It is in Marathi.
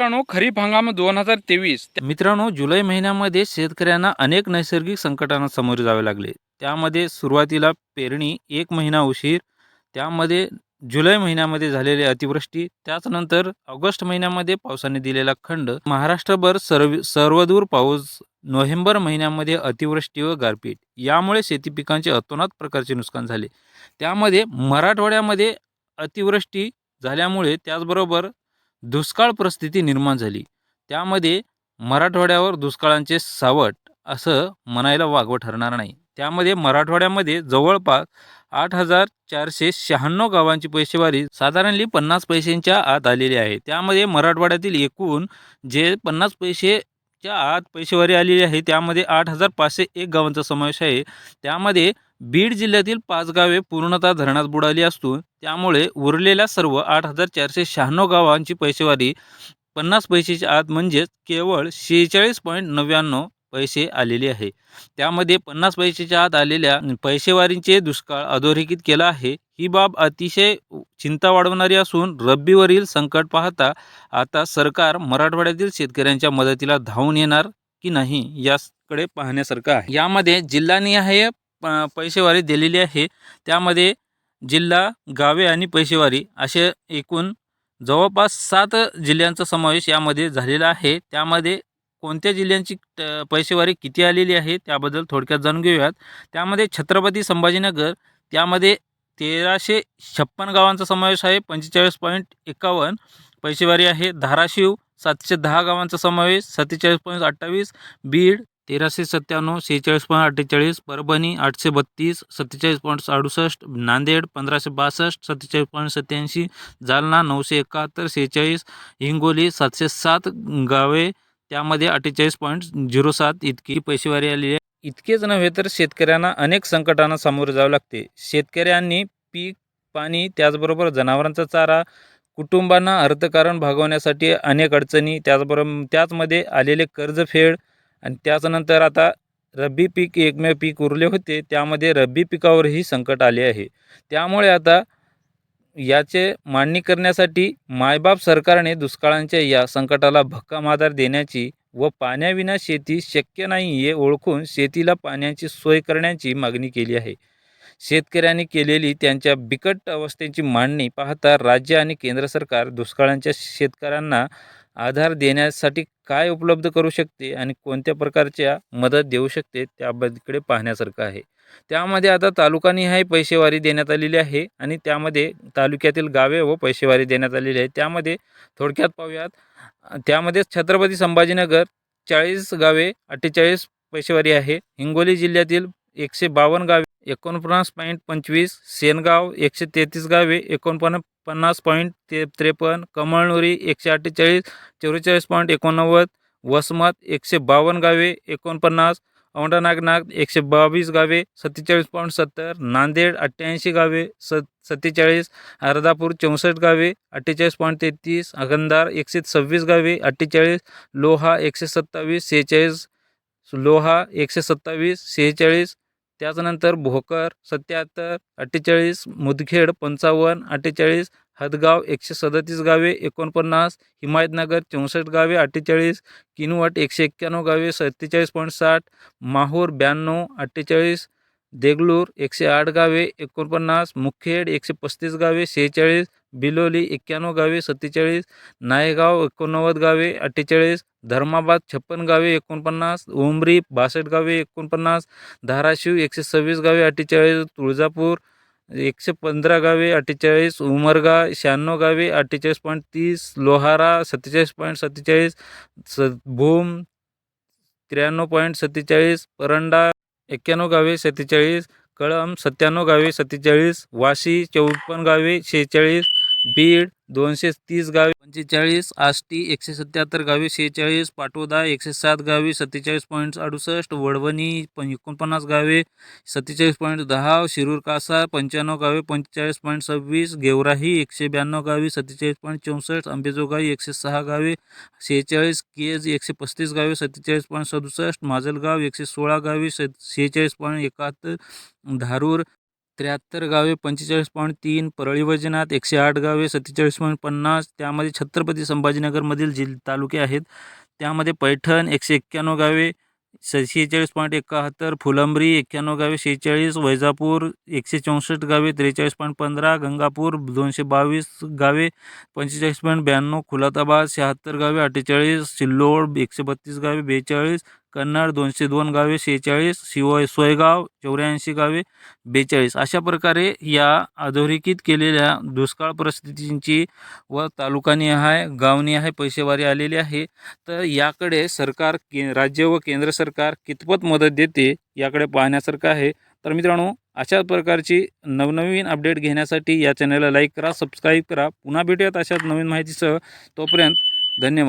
मित्रांनो खरीप हंगाम दोन हजार तेवीस. मित्रांनो जुलै महिन्यामध्ये शेतकऱ्यांना अनेक नैसर्गिक संकटांना सामोरे जावे लागले. त्यामध्ये सुरुवातीला पेरणी एक महिना उशीर त्यामध्ये जुलै महिन्यामध्ये झालेली अतिवृष्टी त्याचनंतर ऑगस्ट महिन्यामध्ये पावसाने दिलेला खंड महाराष्ट्रभर सर्व सर्वदूर पाऊस नोव्हेंबर महिन्यामध्ये अतिवृष्टी व गारपीट. यामुळे शेती पिकांचे अतोनात प्रकारचे नुकसान झाले. त्यामध्ये मराठवाड्यामध्ये अतिवृष्टी झाल्यामुळे त्याचबरोबर दुष्काळ परिस्थिती निर्माण झाली. त्यामध्ये मराठवाड्यावर दुष्काळांचे सावट असं म्हणायला वागवं ठरणार नाही. त्यामध्ये मराठवाड्यामध्ये जवळपास आठ हजार चारशे शहाण्णव गावांची पैसेवारी साधारणली पन्नास पैशांच्या आत आलेली आहे. त्यामध्ये मराठवाड्यातील एकूण जे पन्नास पैसेच्या आत पैसेवारी आलेली आहे त्यामध्ये आठ हजार पाचशे एक गावांचा समावेश आहे. त्यामध्ये बीड जिल्ह्यातील पाच गावे पूर्णतः धरणात बुडाली असून त्यामुळे उरलेल्या सर्व आठ हजार चारशे शहाण्णव गावांची पैसेवारी पन्नास पैशेच्या आत म्हणजेच केवळ शेहेचाळीस पॉईंट नव्याण्णव पैसे आलेले आहे. त्यामध्ये पन्नास पैशेच्या आत आलेल्या पैसेवारींचे दुष्काळ अधोरेखित केला आहे. ही बाब अतिशय चिंता वाढवणारी असून रब्बीवरील संकट पाहता आता सरकार मराठवाड्यातील शेतकऱ्यांच्या मदतीला धावून येणार की नाही याकडे पाहण्यासारखं आहे. यामध्ये जिल्हानिहाय प- पैसेवारी दिलेली आहे. त्यामध्ये जिल्हा गावे आणि पैसेवारी असे एकूण जवळपास सात जिल्ह्यांचा समावेश यामध्ये झालेला आहे. त्यामध्ये कोणत्या जिल्ह्यांची पैसेवारी किती आलेली आहे त्याबद्दल थोडक्यात जाणून घेऊयात. त्यामध्ये छत्रपती संभाजीनगर त्यामध्ये तेराशे छप्पन गावांचा समावेश आहे पंचेचाळीस पॉईंट एकावन्न पैसेवारी आहे धाराशिव सातशे दहा गावांचा समावेश सत्तेचाळीस पॉईंट अठ्ठावीस बीड तेराशे सत्त्याण्णव सेहेचाळीस पॉईंट अठ्ठेचाळीस परभणी आठशे बत्तीस सत्तेचाळीस पॉईंट अडुसष्ट नांदेड पंधराशे बासष्ट सत्तेचाळीस पॉईंट सत्याऐंशी जालना नऊशे एकाहत्तर सेहेचाळीस हिंगोली सातशे सात गावे त्यामध्ये अठ्ठेचाळीस पॉईंट झिरो सात इतकी पैसेवारी आलेली आहे. इतकेच नव्हे तर शेतकऱ्यांना अनेक संकटांना सामोरे जावे लागते. शेतकऱ्यांनी पीक पाणी त्याचबरोबर जनावरांचा चारा कुटुंबांना अर्थकारण भागवण्यासाठी अनेक अडचणी त्याचबरोबर त्याचमध्ये आलेले कर्जफेड आणि त्याच्यानंतर आता रब्बी पीक एकमेव पीक उरले होते त्यामध्ये रब्बी पिकावरही संकट आले आहे. त्यामुळे आता याचे मांडणी करण्यासाठी मायबाप सरकारने दुष्काळांच्या या संकटाला भक्कम आधार देण्याची व पाण्याविना शेती शक्य नाही हे ओळखून शेतीला पाण्याची सोय करण्याची मागणी केली आहे. शेतकऱ्यांनी केलेली त्यांच्या बिकट अवस्थेची मांडणी पाहता राज्य आणि केंद्र सरकार दुष्काळांच्या शेतकऱ्यांना आधार देण्यासाठी काय उपलब्ध करू शकते आणि कोणत्या प्रकारच्या मदत देऊ शकते त्याबद्दलकडे पाहण्यासारखं आहे. त्यामध्ये आता तालुकानिहाय पैसेवारी देण्यात आलेली आहे आणि त्यामध्ये तालुक्यातील गावे व पैसेवारी देण्यात आलेली आहे. त्यामध्ये थोडक्यात पाहूयात त्यामध्ये छत्रपती संभाजीनगर चाळीस गावे अठ्ठेचाळीस पैसेवारी आहे. हिंगोली जिल्ह्यातील एकशे बावन्न गावे एकोणपन्नास पॉईंट पंचवीस सेनगाव एकशे तेहतीस गावे एकोणपन्न पन्नास पॉईंट ते त्रेपन्न कमळनुरी एकशे अठ्ठेचाळीस चौवेचाळीस पॉईंट एकोणनव्वद वसमत एकशे बावन्न गावे एकोणपन्नास औंढा नागनाथ एकशे बावीस गावे सत्तेचाळीस पॉईंट सत्तर नांदेड अठ्ठ्याऐंशी गावे स सत्तेचाळीस अर्धापूर चौसष्ट गावे अठ्ठेचाळीस पॉईंट तेहतीस अगंधार एकशे सव्वीस गावे अठ्ठेचाळीस लोहा एकशे सत्तावीस सेहेचाळीस लोहा एकशे सत्तावीस सेहेचाळीस त्याच्यानंतर भोकर सत्याहत्तर अठ्ठेचाळीस मुदखेड पंचावन्न अठ्ठेचाळीस हदगाव एकशे सदतीस गावे एकोणपन्नास हिमायतनगर चौसष्ट गावे अठ्ठेचाळीस किनवट एकशे एक्क्याण्णव गावे सत्तेचाळीस पॉईंट साठ माहूर ब्याण्णव अठ्ठेचाळीस देगलूर एकशे आठ गावे एकोणपन्नास मुखेड एकशे पस्तीस गावे शेहेचाळीस बिलोली एक्क्याण्णव गावे सत्तेचाळीस नायगाव एकोणनव्वद गावे अठ्ठेचाळीस धर्माबाद छप्पन गावे एकोणपन्नास उमरी बासष्ट गावे एकोणपन्नास धाराशिव एकशे सव्वीस गावे अठ्ठेचाळीस तुळजापूर एकशे पंधरा गावे अठ्ठेचाळीस उमरगा शहाण्णव गावे अठ्ठेचाळीस पॉईंट तीस लोहारा सत्तेचाळीस पॉईंट सत्तेचाळीस स भूम त्र्याण्णव पॉईंट सत्तेचाळीस परंडा एक्क्याण्णव गावे सत्तेचाळीस कळंब सत्त्याण्णव गावे सत्तेचाळीस वाशी चौपन्न गावे शेहेचाळीस बीड दोनशे तीस गावे म्हणजे पंचेचाळीस आष्टी एकशे सत्याहत्तर गावे शेहेचाळीस पाटोदा एकशे सात गावे सत्तेचाळीस पॉईंट अडुसष्ट वडवणी पण एकोणपन्नास गावे सत्तेचाळीस पॉईंट दहा शिरूर कासा पंच्याण्णव गावे पंचेचाळीस पॉईंट सव्वीस गेवराही एकशे ब्याण्णव गावे सत्तेचाळीस पॉईंट चौसष्ट अंबेजोगाई एकशे सहा गावे शेहेचाळीस केज एकशे पस्तीस गावे सत्तेचाळीस पॉईंट सदुसष्ट माजलगाव एकशे सोळा गावे स शेहेचाळीस पॉईंट एकाहत्तर धारूर त्र्याहत्तर गावे पंचेचाळीस पॉईंट तीन परळी वैजनाथ एकशे आठ गावे सत्तेचाळीस पॉईंट पन्नास त्यामध्ये छत्रपती संभाजीनगरमधील जिल तालुके आहेत. त्यामध्ये पैठण एकशे एक्क्याण्णव गावे स शेहेचाळीस पॉईंट एकाहत्तर फुलंब्री एक्क्याण्णव गावे शेहेचाळीस वैजापूर एकशे चौसष्ट गावे त्रेचाळीस पॉईंट पंधरा गंगापूर दोनशे बावीस गावे पंचेचाळीस पॉईंट ब्याण्णव खुलाताबाद शहात्तर गावे अठ्ठेचाळीस सिल्लोड एकशे बत्तीस गावे बेचाळीस कन्नड दोनशे दोन गावे शेहेचाळीस शिवाय सोयगाव चौऱ्याऐंशी गावे बेचाळीस अशा प्रकारे या अधोरेखित केलेल्या दुष्काळ परिस्थितींची व तालुकानी आहे गावनी आहे पैसेवारी आलेली आहे. तर याकडे सरकार के राज्य व केंद्र सरकार कितपत मदत देते याकडे पाहण्यासारखं आहे. तर मित्रांनो अशा प्रकारची नवनवीन अपडेट घेण्यासाठी या चॅनलला लाईक करा सबस्क्राईब करा. पुन्हा भेटूयात अशाच नवीन माहितीसह. तोपर्यंत धन्यवाद.